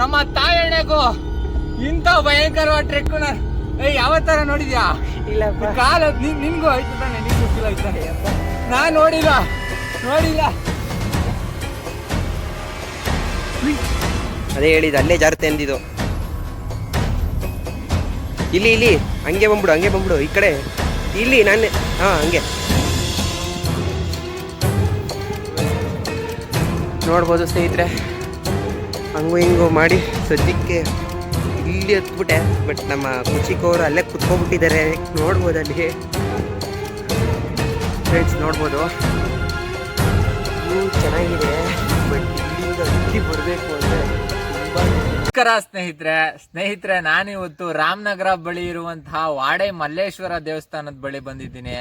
ನಮ್ಮ ತಾಯಣ್ಣೆಗೂ ಇಂಥ ಭಯಂಕರವಾದ ಟ್ರೆಕ್ ಏ ಯಾವ ತರ ನೋಡಿದ್ಯಾ? ಇಲ್ಲ ಕಾಲ ನಿಮಗೂ ನಿನ್ಗೂ ಆಯ್ತು ತಾನೆ ನಿನ್ಗೂ ಗೊತ್ತಿಲ್ಲ ತಾನೆ. ನಾ ನೋಡಿಲ್ಲ ನೋಡಿಲ್ಲ. ಅದೇ ಹೇಳಿದ ಅಲ್ಲೇ ಜಾರತೆ ಅಂದಿದ್ದು. ಇಲ್ಲಿ ಇಲ್ಲಿ ಹಂಗೆ ಬಂದ್ಬಿಡು ಹಂಗೆ ಬಂದ್ಬಿಡು ಈ ಕಡೆ. ಇಲ್ಲಿ ನಾನೇ ಹಾ ಹಂಗೆ. ನೋಡ್ಬೋದು ಸ್ನೇಹಿತರೆ. ಹಂಗು ಹಿಂಗು ಮಾಡಿ ಸದ್ಯಕ್ಕೆ ಇಲ್ಲಿ ಹತ್ಬಿಟ್ಟೆ. ಬಟ್ ನಮ್ಮ ಕುಚಿಕೋರು ಅಲ್ಲೇ ಕುತ್ಕೊಬಿಟ್ಟಿದ್ದಾರೆ. ನೋಡ್ಬೋದು ಅಲ್ಲಿ ಫ್ರೆಂಡ್ಸ್ ನೋಡ್ಬೋದು ಚೆನ್ನಾಗಿದೆ. ಬಟ್ ಇಲ್ಲಿಂದ ಇಲ್ಲಿ ಬರಬೇಕು ಅಂದರೆ ತುಂಬ ನಮಸ್ಕಾರ ಸ್ನೇಹಿತರೆ. ಸ್ನೇಹಿತರೆ, ನಾನಿವತ್ತು ರಾಮನಗರ ಬಳಿ ಇರುವಂತಹ ವಾಡೆ ಮಲ್ಲೇಶ್ವರ ದೇವಸ್ಥಾನದ ಬಳಿ ಬಂದಿದ್ದೀನಿ.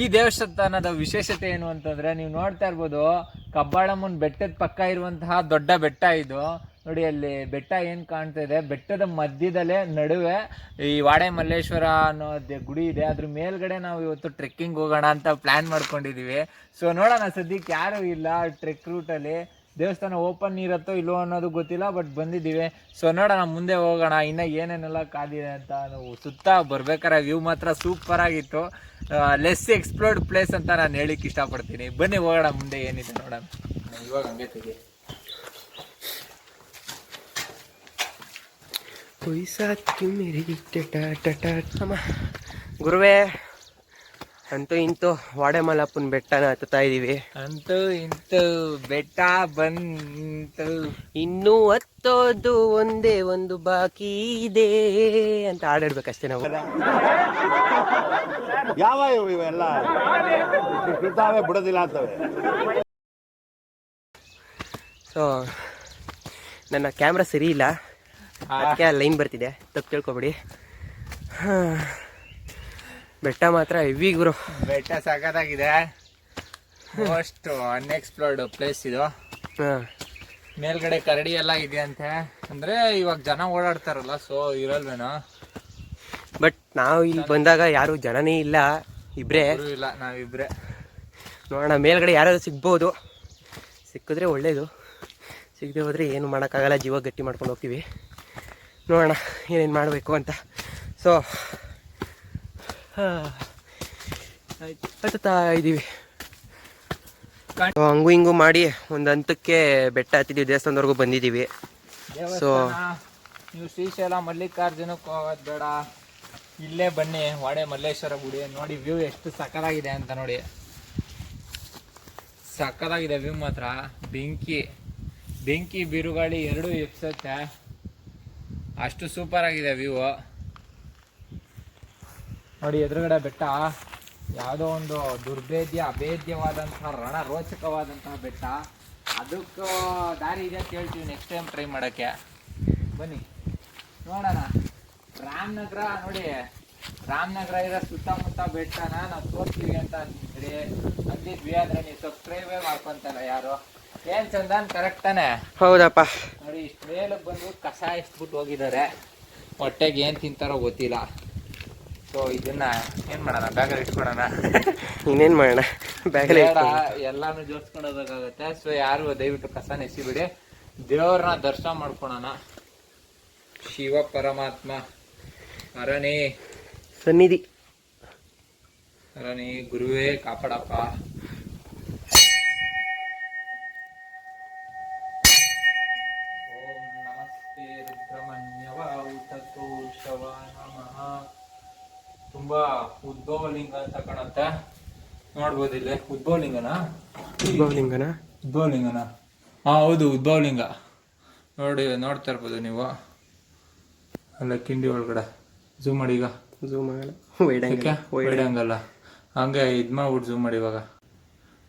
ಈ ದೇವಸ್ಥಾನದ ವಿಶೇಷತೆ ಏನು ಅಂತಂದ್ರೆ, ನೀವು ನೋಡ್ತಾ ಇರ್ಬೋದು, ಕಬ್ಬಾಳಮ್ಮನ ಬೆಟ್ಟದ ಪಕ್ಕ ಇರುವಂತಹ ದೊಡ್ಡ ಬೆಟ್ಟ ಇದು. ನೋಡಿ, ಅಲ್ಲಿ ಬೆಟ್ಟ ಏನು ಕಾಣ್ತಾ ಇದೆ? ಬೆಟ್ಟದ ಮಧ್ಯದಲ್ಲೇ ನಡುವೆ ಈ ವಾಡೆ ಮಲ್ಲೇಶ್ವರ ಅನ್ನೋದು ಗುಡಿ ಇದೆ. ಅದ್ರ ಮೇಲ್ಗಡೆ ನಾವು ಇವತ್ತು ಟ್ರೆಕ್ಕಿಂಗ್ ಹೋಗೋಣ ಅಂತ ಪ್ಲಾನ್ ಮಾಡ್ಕೊಂಡಿದೀವಿ. ಸೊ ನೋಡೋಣ, ಸದ್ಯಕ್ಕೆ ಯಾರು ಇಲ್ಲ ಟ್ರೆಕ್ ರೂಟಲ್ಲಿ ದೇವಸ್ಥಾನ ಓಪನ್ ಇರುತ್ತೋ ಇಲ್ಲೋ ಅನ್ನೋದು ಗೊತ್ತಿಲ್ಲ ಬಟ್ ಬಂದಿದ್ದೀವಿ. ಸೊ ನೋಡೋಣ, ಮುಂದೆ ಹೋಗೋಣ. ಇನ್ನ ಏನೇನೆಲ್ಲ ಕಾದಿದೆ ಅಂತ ನಾವು ಸುತ್ತ ಬರ್ಬೇಕಾದ್ರೆ ವ್ಯೂ ಮಾತ್ರ ಸೂಪರ್ ಆಗಿತ್ತು. ಲೆಸ್ ಎಕ್ಸ್ಪ್ಲೋರ್ಡ್ ಪ್ಲೇಸ್ ಅಂತ ನಾನು ಹೇಳಿಕ್ ಇಷ್ಟಪಡ್ತೀನಿ. ಬನ್ನಿ, ಹೋಗೋಣ, ಮುಂದೆ ಏನಿದೆ ನೋಡೋಣ. ಇವಾಗ ಹಂಗೆ ತೆಗಿ ಕೊಯ್ಸಾತ್ಯು ಮೆರಿಗಿಟ್ಟೆ ಟಮ ಗುರುವೇ ಅಂತೂ ಇಂತೂ ವಾಡೆಮಲ್ಲಪ್ಪನ ಬೆಟ್ಟನ ಹತ್ತುತ್ತಾ ಇದ್ದೀವಿ ಅಂತೂ ಇಂತೂ ಬೆಟ್ಟ ಬಂತು. ಇನ್ನೂ ಹತ್ತೋದು ಒಂದೇ ಒಂದು ಬಾಕಿ ಇದೆ ಅಂತ ಆಡಾಡ್ಬೇಕಷ್ಟೇ ನಾವು. ಯಾವ ಇವೆಲ್ಲ? ಬಿಡೋದಿಲ್ಲ ಅಂತವೆ. ಸೊ ನನ್ನ ಕ್ಯಾಮ್ರಾ ಸರಿ ಇಲ್ಲ. ಅದಕ್ಕೆ ಲೈನ್ ಬರ್ತಿದೆ. ತಪ್ಪು ತಿಳ್ಕೊಬೇಡಿ. ಬೆಟ್ಟ ಮಾತ್ರ ಹೆವಿ ಗುರು. ಬೆಟ್ಟ ಸಖತ್ತಾಗಿದೆ. ಮೋಸ್ಟ್ ಅನ್ಎಕ್ಸ್ಪ್ಲೋರ್ಡ್ ಪ್ಲೇಸ್ ಇದು. ಮೇಲ್ಗಡೆ ಕರಡಿ ಎಲ್ಲ ಇದೆಯಂತೆ. ಅಂದ್ರೆ ಇವಾಗ ಜನ ಓಡಾಡ್ತಾರಲ್ಲ ಸೊ ಇರಲ್ವೇನೋ? ಬಟ್ ನಾವು ಇಲ್ಲಿ ಬಂದಾಗ ಯಾರು ಜನನೇ ಇಲ್ಲ. ಇಬ್ರೇ. ಇಬ್ರು ಇಲ್ಲ ನಾವಿಬ್ರೆ ನೋಡೋಣ ಮೇಲ್ಗಡೆ ಯಾರಾದ್ರು ಸಿಗ್ಬೋದು. ಸಿಕ್ಕಿದ್ರೆ ಒಳ್ಳೇದು. ಸಿಗದೆ ಹೋದರೆ ಏನು ಮಾಡೋಕ್ಕಾಗಲ್ಲ. ಜೀವ ಗಟ್ಟಿ ಮಾಡ್ಕೊಂಡು ಹೋಗ್ತೀವಿ. ನೋಡೋಣ ಏನೇನು ಮಾಡಬೇಕು ಅಂತ. ಸೊ ಹತ್ತುತ್ತಾ ಇದ್ದೀವಿ. ಹಂಗು ಹಿಂಗು ಮಾಡಿ ಒಂದು ಹಂತಕ್ಕೆ ಬೆಟ್ಟ ಹತ್ತಿದ್ದೀವಿ ದೇವಸ್ಥಾನದವರೆಗೂ ಬಂದಿದ್ದೀವಿ. ಸೊ ನೀವು ಶ್ರೀಶೈಲ ಮಲ್ಲಿಕಾರ್ಜುನಕ್ಕೆ ಹೋಗೋದು ಬೇಡ. ಇಲ್ಲೇ ಬನ್ನಿ, ವಾಡೆ ಮಲ್ಲೇಶ್ವರ ಗುಡಿ. ನೋಡಿ ವ್ಯೂ ಎಷ್ಟು ಸಕ್ಕದಾಗಿದೆ ಅಂತ ನೋಡಿ. ಸಕ್ಕದಾಗಿದೆ ವ್ಯೂ ಮಾತ್ರ. ಬೆಂಕಿ ಬೆಂಕಿ ಬಿರುಗಾಳಿ ಎರಡೂ ಎಪ್ಸತ್ತೆ ಅಷ್ಟು ಸೂಪರ್ ಆಗಿದೆ ವ್ಯೂ ನೋಡಿ, ಎದುರುಗಡೆ ಬೆಟ್ಟ. ಯಾವುದೋ ಒಂದು ದುರ್ಭೇದ್ಯ, ಅಭೇದ್ಯವಾದಂತಹ ರಣ ರೋಚಕವಾದಂತಹ ಬೆಟ್ಟ. ಅದಕ್ಕೂ ದಾರಿ ಇದೆ ಅಂತ ಹೇಳ್ತೀವಿ ನೆಕ್ಸ್ಟ್ ಟೈಮ್ ಟ್ರೈ ಮಾಡೋಕ್ಕೆ. ಬನ್ನಿ. ನೋಡೋಣ. ರಾಮನಗರ, ನೋಡಿ. ರಾಮನಗರ ಇರೋ ಸುತ್ತಮುತ್ತ ಬೆಟ್ಟನ ನಾವು ತೋರಿಸ್ತೀವಿ ಅಂತ ಅಂದಿದ್ರಿ ಅಂದಿದ್ವಿ, ಆದರೆ ನೀವು ಸಬ್ಸ್ಕ್ರೈಬೇ ಮಾಡ್ಕೊತಲ್ಲ ಯಾರು? ಏನ್ ಚಂದನ್? ಕರೆಕ್ಟ್ ತಾನೆ. ಹೌದಪ್ಪ. ನೋಡಿ ಇಷ್ಟು ಮೇಲಕ್ಕೆ ಬಂದು ಕಸ ಎಷ್ಟ್ಬಿಟ್ಟು ಹೋಗಿದ್ದಾರೆ. ಹೊಟ್ಟೆಗೆ ಏನು ತಿಂತಾರೋ ಗೊತ್ತಿಲ್ಲ. ಸೊ ಇದನ್ನ ಏನ್ ಮಾಡೋಣ? ಬ್ಯಾಗಲ್ಲಿ ಇಟ್ಕೊಳೋಣ ಇನ್ನೇನು ಮಾಡೋಣ? ಬ್ಯಾಗಲ್ಲಿ ಎಲ್ಲಾನು ಜೋಡಿಸ್ಕೊಂಡು ಹೋಗ್ಬೇಕಾಗತ್ತೆ ಸೊ ಯಾರು ದಯವಿಟ್ಟು ಕಸ ಎಸಿಬಿಡಿ ದೇವ್ರನ್ನ ದರ್ಶನ ಮಾಡ್ಕೊಳೋಣ. ಶಿವ ಪರಮಾತ್ಮ. ಅರಣಿ ಸನ್ನಿಧಿ. ಅರಣಿ ಗುರುವೇ ಕಾಪಾಡಪ್ಪ. ತುಂಬಾ ಉದ್ಭವಲಿಂಗ ಅಂತ ಕಾಣುತ್ತೆ. ನೋಡ್ಬೋದು ಇಲ್ಲಿ ಉದ್ಭವಲಿಂಗನಾ? ಉದ್ಭವ ಲಿಂಗನ ಹಾ ಹೌದು ಉದ್ಭವಲಿಂಗ. ನೋಡಿ ನೋಡ್ತಾ ಇರ್ಬೋದು ನೀವು. ಅಲ್ಲ ಕಿಂಡಿ ಒಳಗಡೆ. ಝೂಮ್ ಮಾಡಿ ಈಗ. ಝೂಮ್ ಮಾಡಲ್ಲ ವೈಡ್ ಹಂಗಲ್ಲ ಹಂಗೆ ಇದು ಮಾಡ್ಬಿಟ್ಟು ಝೂಮ್ ಮಾಡಿ ಇವಾಗ.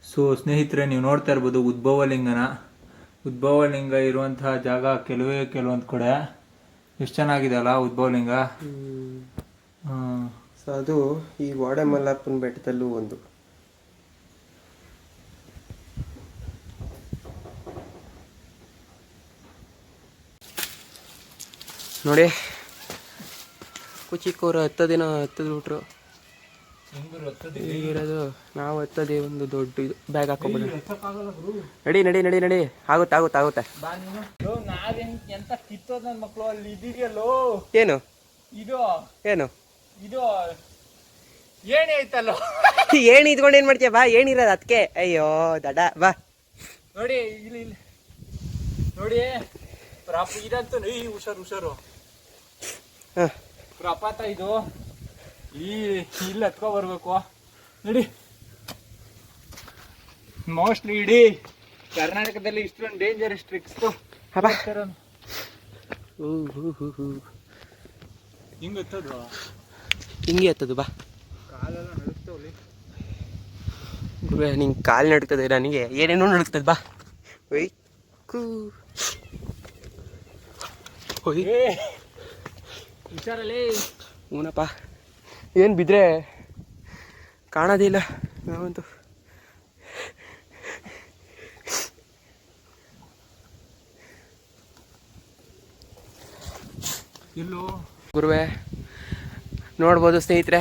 ಸೊ ಸ್ನೇಹಿತರೆ ನೀವು ನೋಡ್ತಾ ಇರ್ಬೋದು ಉದ್ಭವಲಿಂಗನ. ಉದ್ಭವಲಿಂಗ ಇರುವಂತಹ ಜಾಗ ಕೆಲವೇ ಕೆಲವೊಂದು ಕಡೆ. ಎಷ್ಟು ಚೆನ್ನಾಗಿದೆ ಅಲ್ಲ ಉದ್ಭವಲಿಂಗ? ಹ್ಮ್. ಸೊ ಅದು ಈ ವಾಡೆಮಲ್ಲಪ್ಪನ ಬೆಟ್ಟದಲ್ಲೂ ಒಂದು. ನೋಡಿ ಕುಚಿಕೋರು ಹತ್ತದಿನ ಹತ್ತದು ಬಿಟ್ರು? ಈಗಿರೋದು ನಾವು ಹತ್ತದೇ ಒಂದು ದೊಡ್ಡ ಇದು. ಬ್ಯಾಗ್ ಹಾಕೋಬೋದು. ನಡಿ ನಡಿ ನಡಿ ನಡಿ. ಆಗುತ್ತೆ ಆಗುತ್ತೆ ಆಗುತ್ತೆ. ಏನು? ಇದು? ಏನು? ಇದು ಏಣಿ ಐತಲ್ಲ? ಏಣಿ ಇದ್ಕೊಂಡು ಏನು ಮಾಡ್ತೀಯ? ಬಾ ಏನಿರೋದು ಅದಕ್ಕೆ. ಅಯ್ಯೋ ದಡ. ಬಾ. ನೋಡಿ ಇಲ್ಲಿ ಇಲ್ಲಿ. ನೋಡಿ ಪ್ರಾಪ ಇದಂತೂ ಈ ಹುಷಾರು ಹುಷಾರು. ಹಾಂ. ಪ್ರಪಾತ ಇದು. ಈ ಇಲ್ಲಿ ಹತ್ಕೊ ಬರ್ಬೇಕು. ನೋಡಿ. ಮೋಸ್ಟ್ಲಿ ಇಡೀ ಕರ್ನಾಟಕದಲ್ಲಿ ಇಷ್ಟೊಂದು ಡೇಂಜರಸ್ ಟ್ರಿಕ್ಸ್ ಹಿಂಗ್ ಹತ್ತದು ಹಿಂಗೆ ಎತ್ತದು ಬಾ. ಗುರು ನಿಂಗೆ ಕಾಲು ನಡುಕ್ತದೆ ನನಗೆ. ಏನೇನೋ ನಡುಕ್ತದೆ ಬಾ. ಒಯ್ಕು ಒಯ್ ಏ. ಹುಷಾರಲ್ಲಿ. ಹೂನಪ್ಪ. ಏನು ಬಿದ್ದರೆ ಕಾಣೋದೇ ಇಲ್ಲ. ನಾವಂತೂ. ಇಲ್ಲೋ. ಗುರುವೆ ನೋಡ್ಬೋದು ಸ್ನೇಹಿತರೆ.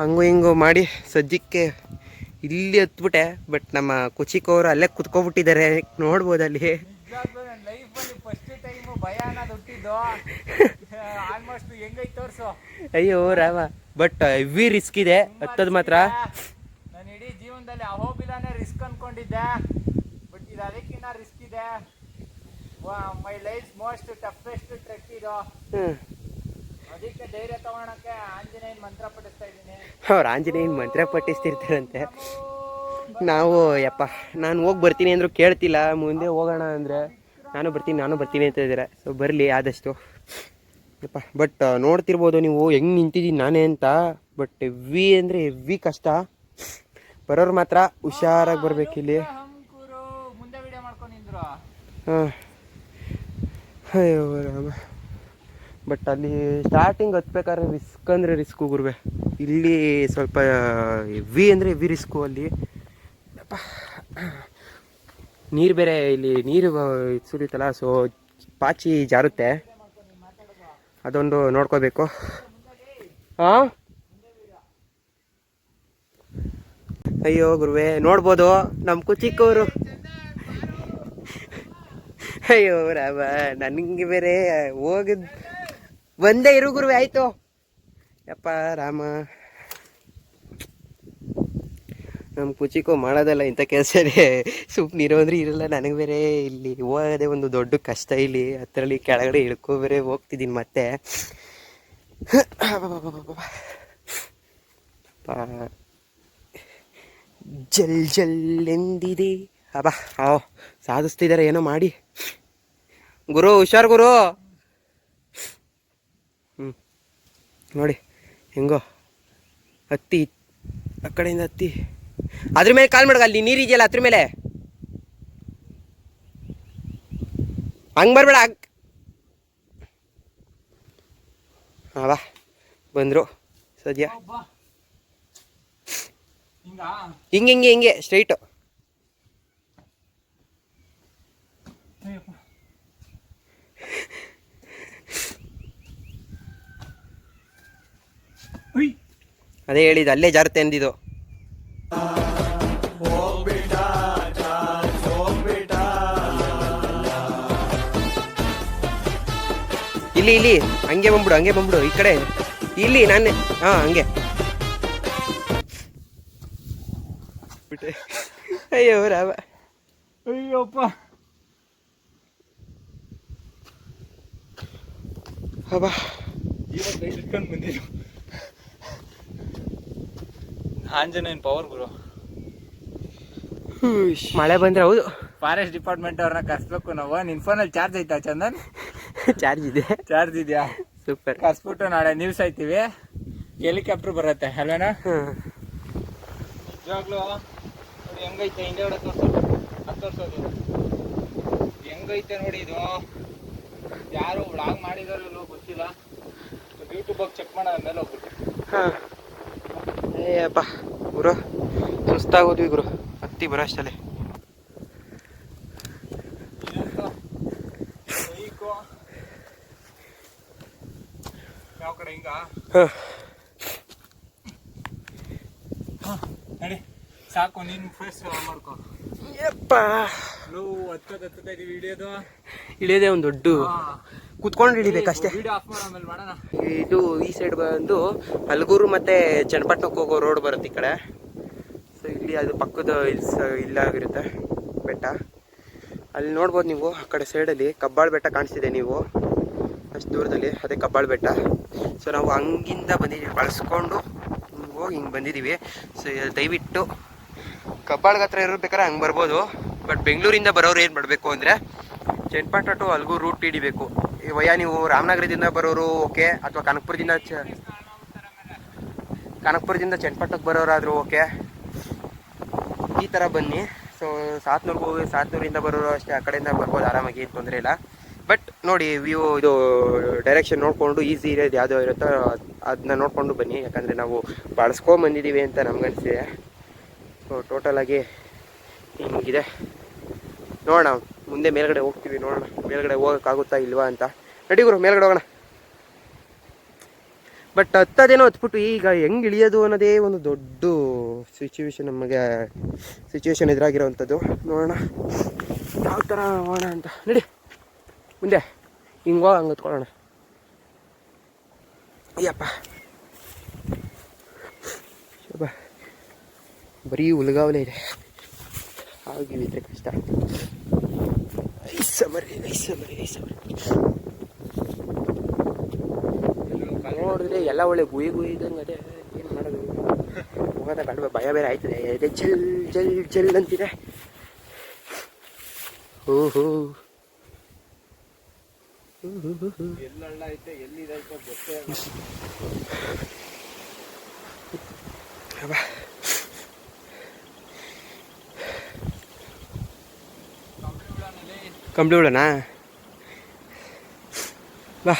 ಹಂಗು ಹಿಂಗು ಮಾಡಿ ಸದ್ಯಕ್ಕೆ ಇಲ್ಲಿ ಹತ್ಬಿಟ್ಟೆ ಬಟ್ ನಮ್ಮ ಕುಚಿಕೋರು ಅಲ್ಲೇ ಕುತ್ಕೊಬಿಟ್ಟಿದ್ದಾರೆ. ನೋಡ್ಬೋದು ಅಲ್ಲಿ. ಅಯ್ಯೋ, ರಾಮ. ಬಟ್ ಹೆವಿ ರಿಸ್ಕ್ ಇದೆ. ಹತ್ತೋದು ಮಾತ್ರ. ನಾನು ಇಡೀ ಜೀವನದಲ್ಲಿ ಅಹೋಬಿಲಾನೇ ರಿಸ್ಕ್ ಅನ್ಕೊಂಡಿದ್ದೆ ಬಟ್ ಇದು ಅದಕ್ಕಿಂತ ರಿಸ್ಕ್ ಇದೆ my life most toughest trek ಇದು ಅದಕ್ಕೆ ಧೈರ್ಯ ತಗೊಳಕ್ಕೆ ಆಂಜನೇಯನ್ ಮಂತ್ರ ಪಠಿಸ್ತಾ ಇದ್ದೀನಿ. ಅವ್ರು ಆಂಜನೇಯನ ಮಂತ್ರ ಪಠಿಸ್ತಿರ್ತಾರಂತೆ. ನಾವು ಯಪ್ಪ ನಾನು ಹೋಗಿ ಬರ್ತೀನಿ ಅಂದ್ರು ಕೇಳ್ತಿಲ್ಲ. ಮುಂದೆ ಹೋಗೋಣ ಅಂದರೆ ನಾನು ಬರ್ತೀನಿ ನಾನು ಬರ್ತೀನಿ ಅಂತ ಇದ್ದಾರೆ. ಸೊ ಬರಲಿ ಆದಷ್ಟು. ಯಪ್ಪ ಬಟ್ ನೋಡ್ತಿರ್ಬೋದು ನೀವು ಹೆಂಗೆ ನಿಂತಿದ್ದೀನಿ ನಾನೇ ಅಂತ. ಬಟ್ ಹೆವಿ ಅಂದರೆ ಹೆವಿ ಕಷ್ಟ. ಬರೋರು ಮಾತ್ರ ಹುಷಾರಾಗಿ ಬರ್ಬೇಕು ಇಲ್ಲಿ. ಹಂಕೂರು. ಮುಂದೆ ವಿಡಿಯೋ ಮಾಡ್ಕೊಂಡು ನಿಂದ್ರು. ಹಾಂ. ಅಯ್ಯೋ ರಾಮ. ಬಟ್ ಅಲ್ಲಿ ಸ್ಟಾರ್ಟಿಂಗ್ ಹತ್ಬೇಕಾದ್ರೆ ರಿಸ್ಕ್ ಅಂದರೆ ರಿಸ್ಕು ಗುರುವೆ. ಇಲ್ಲಿ ಸ್ವಲ್ಪ ಹೆವಿ ಅಂದರೆ ಹೆವಿ ರಿಸ್ಕು ಅಲ್ಲಿ. ನೀರ್ ಬೇರೆ ಇಲ್ಲಿ, ನೀರು ಸುರಿಯುತ್ತಲ್ಲ ಸೊ ಪಾಚಿ ಜಾರುತ್ತೆ. ಅದೊಂದು ನೋಡ್ಕೋಬೇಕು. ಹಾಂ ಅಯ್ಯೋ ಗುರುವೆ, ನೋಡ್ಬೋದು. ನಮ್ಮ ಕುಚಿಕ್ಕವರು ಅಯ್ಯೋ ರಾಮ, ನನಗೆ ಬೇರೆ ಹೋಗಿದ್ ಒಂದೇ ಇರು ಗುರುವೆ, ಆಯ್ತು. ಯಪ್ಪ, ರಾಮ. ನಮ್ಮ ಕುಚಿಕೋ ಮಾಡೋದಲ್ಲ, ಇಂಥ ಕೆಲಸನೇ. ಸುಮ್ಮನೆ ಇರೋ ಅಂದ್ರೆ ಇರಲ್ಲ, ನನಗೆ ಬೇರೆ ಇಲ್ಲಿ ಹೋಗೋದೇ ಒಂದು ದೊಡ್ಡ ಕಷ್ಟ ಇಲ್ಲಿ. ಹತ್ತರಲ್ಲಿ ಕೆಳಗಡೆ ಇಳ್ಕೊ ಬೇರೆ ಹೋಗ್ತಿದ್ದೀನಿ ಮತ್ತೆ. ಜಲ್ ಜಲ್ ಎಂದಿದೆ. ಅಬ್ಬಾ ಆ ಸಾಧಿಸ್ತಿದ್ದಾರೆ ಏನೋ ಮಾಡಿ. ಗುರು, ಹುಷಾರ್ ಗುರು. ನೋಡಿ ಹೆಂಗೋ ಹತ್ತಿ ಆ ಕಡೆಯಿಂದ ಹತ್ತಿ. ಅದ್ರ ಮೇಲೆ ಕಾಲ್ ಮಾಡ್ಗ ಅಲ್ಲಿ ನೀರು ಇದೆಯಲ್ಲ ಅದ್ರ ಮೇಲೆ. ಹಂಗೆ ಬರಬೇಡ ಅವ ಬಂದರು ಸದ್ಯ. ಹಿಂಗೆ? ಹಿಂಗೆ ಹಿಂಗೆ ಸ್ಟ್ರೈಟು ಅದೇ ಹೇಳಿದ್ದು ಅಲ್ಲೇ ಜಾರುತ್ತೆ ಅಂದಿದ್ದು ಇಲ್ಲಿ ಇಲ್ಲಿ ಹಂಗೆ ಬಂದ್ಬಿಡು ಹಂಗೆ ಬಂದ್ಬಿಡು ಈ ಕಡೆ. ಇಲ್ಲಿ ನಾನೇ ಹಾ ಹಂಗೆ. ಅಯ್ಯೋ ರಾಮ. ಅಯ್ಯೋಪ್ಪ. ಅಬ್ಬಾ. ಇವತ್ತು ಇಟ್ಕೊಂಡು ಬಂದಿದ್ದು. ಆಂಜನೇಯನ್ ಪವರ್ ಗುರು. ಮಳೆ ಬಂದ್ರೆ ಹೌದು. ಫಾರೆಸ್ಟ್ ಡಿಪಾರ್ಟ್ಮೆಂಟ್ ಅವ್ರನ್ನ ಕರ್ಸ್ಬೇಕು ನಾವು. ನಿನ್ ಫೋನಲ್ಲಿ ಚಾರ್ಜ್ ಐತಾ ಚಂದನ್? ಚಾರ್ಜ್ ಇದೆ. ಚಾರ್ಜ್ ಇದೆಯಾ? ಸೂಪರ್ ಕರ್ಸ್ಬಿಟ್ಟು ನಾಳೆ ನ್ಯೂಸ್ ಆಯ್ತೀವಿ. ಹೆಲಿಕಾಪ್ಟರ್ ಬರುತ್ತೆ ಅಲ್ವೇನಾ? ನಿಜವಾಗ್ಲೂ ಹೆಂಗೈತೆ ಹಿಂದೆ ಹೊಡೆ ತೋರ್ಸೋದು. ಅದು ತೋರ್ಸೋದು. ಹೆಂಗೈತೆ ನೋಡಿ ಇದು. ಯಾರು ವ್ಲಾಗ್ ಮಾಡಿದಾರೋ ಗೊತ್ತಿಲ್ಲ. ಗೊತ್ತಿಲ್ಲ ಹೋಗಿ ಚೆಕ್ ಮಾಡೋಣ ಮೇಲೆ ಹೋಗ್ಬಿಟ್ಟು ಹಾಂ ಏಯಪ್ಪ ಗುರು ಸುಸ್ತಾಗೋದ್ವಿ ಗುರು. ಹತ್ತಿ ಬರೋ ಅಷ್ಟಲ್ಲಿ. ಯಾವ ಕಡೆ ಹಿಂಗ ಹಾಂ ನಡಿ. ಸಾಕು ನೀನು ಫೇಸ್ ಮಾಡ್ಕೊ. ಯಪ್ಪ. ಇಳಿಯೋದು ಇಳಿಯೋದೇ ಒಂದು ದೊಡ್ಡ. ಕುತ್ಕೊಂಡು ಹಿಡಿಬೇಕಷ್ಟೇ. ಇದು ಈ ಸೈಡ್ ಬಂದು ಹಲಗೂರು ಮತ್ತೆ ಚನ್ನಪಟ್ಟಣಕ್ಕೆ ಹೋಗೋ ರೋಡ್ ಬರುತ್ತೆ ಈ ಕಡೆ. ಸೊ ಇಲ್ಲಿ ಅದು ಪಕ್ಕದ ಇಲ್ಸ್ ಇಲ್ಲಾಗಿರುತ್ತೆ ಬೆಟ್ಟ. ಅಲ್ಲಿ ನೋಡ್ಬೋದು ನೀವು, ಆ ಕಡೆ ಸೈಡಲ್ಲಿ ಕಬ್ಬಾಳ್ ಬೆಟ್ಟ ಕಾಣಿಸ್ತಿದೆ ನೀವು. ಅಷ್ಟು ದೂರದಲ್ಲಿ, ಅದೇ ಕಬ್ಬಾಳ್ ಬೆಟ್ಟ. ಸೊ ನಾವು ಹಂಗಿಂದ ಬಂದಿದ್ದೀವಿ ಬಳಸ್ಕೊಂಡು ಹಿಂಗ್ ಹೋಗಿ ಬಂದಿದ್ದೀವಿ ಸೊ ದಯವಿಟ್ಟು ಕಬ್ಬಾಳ್ಗೆ ಹತ್ರ ಇರ್ಬೇಕಾದ್ರೆ ಹಂಗೆ ಬರ್ಬೋದು. ಬಟ್ ಬೆಂಗಳೂರಿಂದ ಬರೋರು ಏನು ಮಾಡಬೇಕು ಅಂದರೆ, ಚನ್ನಪಟ್ಟಣ ಟು ಅಲ್ಗೂ ರೂಟ್ ಹಿಡಿಬೇಕು. ಈ ವಯ ನೀವು ರಾಮನಗರದಿಂದ ಬರೋರು ಓಕೆ, ಅಥವಾ ಕನಕಪುರದಿಂದ ಚ ಕನಕಪುರದಿಂದ ಚನ್ನಪಟ್ಟಕ್ಕೆ ಬರೋರಾದರೂ ಓಕೆ. ಈ ಥರ ಬನ್ನಿ. ಸೊ ಸಾತ್ನೂರ್ಗೆ ಹೋಗಿ ಸಾತ್ನೂರಿಂದ ಬರೋರು ಅಷ್ಟೇ, ಆ ಕಡೆಯಿಂದ ಬರ್ಬೋದು, ಆರಾಮಾಗಿ, ತೊಂದರೆ ಇಲ್ಲ. ಬಟ್ ನೋಡಿ ವ್ಯೂ ಇದು ಡೈರೆಕ್ಷನ್ ನೋಡಿಕೊಂಡು ಈಸಿ ಇರೋದು ಯಾವುದೋ ಇರುತ್ತೋ ಅದನ್ನ ನೋಡಿಕೊಂಡು ಬನ್ನಿ. ಯಾಕಂದರೆ ನಾವು ಬಳಸ್ಕೊಂಬಂದಿದ್ದೀವಿ ಅಂತ ನಮ್ಗನ್ಸಿದೆ ಸೊ ಟೋಟಲಾಗಿ ಹಿಂಗಿದೆ. ನೋಡೋಣ, ಮುಂದೆ ಮೇಲ್ಗಡೆ ಹೋಗ್ತೀವಿ, ನೋಡೋಣ. ಮೇಲ್ಗಡೆ ಹೋಗೋಕ್ಕಾಗುತ್ತಾ ಇಲ್ವಾ ಅಂತ. ನಡಿ ಗುರು, ಮೇಲ್ಗಡೆ ಹೋಗೋಣ. ಬಟ್ ಹತ್ತದೇನೋ ಹತ್ಬಿಟ್ಟು ಈಗ ಹೆಂಗೆ ಇಳಿಯೋದು ಅನ್ನೋದೇ ಒಂದು ದೊಡ್ಡ ಸಿಚುವೇಶನ್ ನಮಗೆ ಸಿಚುವೇಶನ್ ಎದುರಾಗಿರೋವಂಥದ್ದು. ನೋಡೋಣ. ಯಾವ ಥರ ಹೋಗೋಣ ಅಂತ. ನಡಿ. ಮುಂದೆ. ಹಿಂಗೆ ಹೋಗಿ ಹಂಗೆ ಹತ್ಕೊಳ್ಳೋಣ. ಅಯ್ಯಪ್ಪ. ಬರೀ ಉಲ್ಗಾವಲೇ ಇದೆ. ಆಗಿದ್ರೆ ಕಷ್ಟ. ಐಸ ಮರಿ ಐಸ ಮರಿ ಐಸ ಮರಿ ನೋಡಿದ್ರೆ ಎಲ್ಲ ಒಳ್ಳೆ ಗುಯಿ ಗುಯಿ ಇದ್ದಂಗೆ ಅದೇ. ಏನು ಮಾಡೋದು? ಹೋಗೋದ ಬೇಡ ಭಯ ಬೇರೆ ಆಯ್ತದೆ. ಎದೆ ಜಲ್ ಜಲ್ ಜಲ್ ಅಂತಿದೆ. ಓಹೋ. ಕಂಬಳಿ ಹುಳನಾ ಬಾ.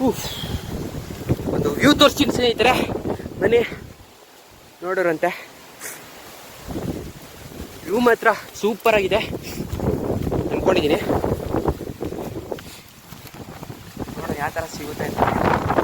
ಒಂದು ವ್ಯೂ ತೋರಿಸ್ತೀನಿ ಸ್ನೇಹಿತರೆ. ಬನ್ನಿ. ನೋಡೋರಂತೆ ವ್ಯೂ ಮಾತ್ರ ಸೂಪರ್ ಆಗಿದೆ. ಅನ್ಕೊಂಡಿದ್ದೀನಿ. ನೋಡೋಣ ಯಾವ ಥರ ಸಿಗುತ್ತೆ ಅಂತ.